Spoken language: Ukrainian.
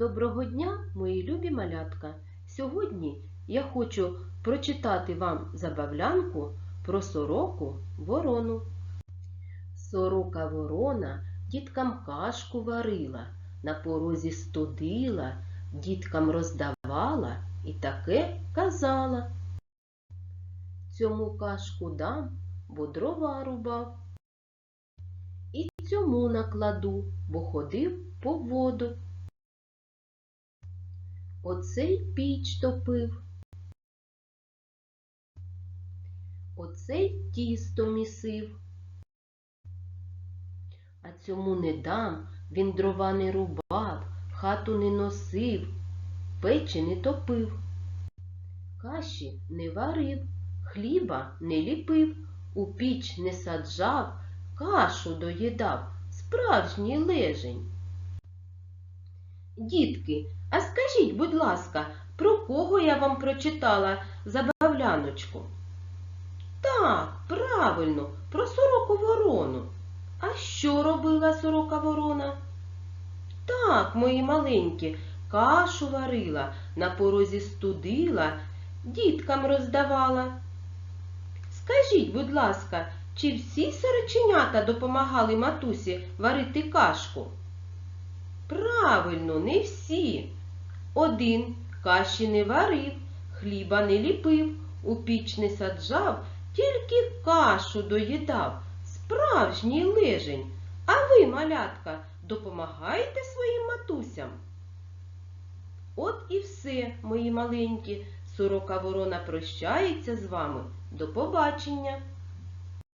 Доброго дня, мої любі малятка! Сьогодні я хочу прочитати вам забавлянку про сороку ворону. Сорока ворона діткам кашку варила, на порозі студила, діткам роздавала і таке казала. Цьому кашку дам, бо дрова рубав. І цьому накладу, бо ходив по воду. Оцей піч топив. Оцей тісто місив. А цьому не дам, він дрова не рубав, хату не носив, печі не топив. Каші не варив, хліба не ліпив, у піч не саджав, кашу доїдав, справжній лежень. Дітки, а скажіть, будь ласка, про кого я вам прочитала забавляночку? Так, правильно, про сороку ворону. А що робила сорока ворона? Так, мої маленькі, кашу варила, на порозі студила, діткам роздавала. Скажіть, будь ласка, чи всі сороченята допомагали матусі варити кашку? Правильно, не всі. Один каші не варив, хліба не ліпив, у піч не саджав, тільки кашу доїдав, справжній лежень. А ви, малятка, допомагаєте своїм матусям? От і все, мої маленькі, сорока ворона прощається з вами. До побачення!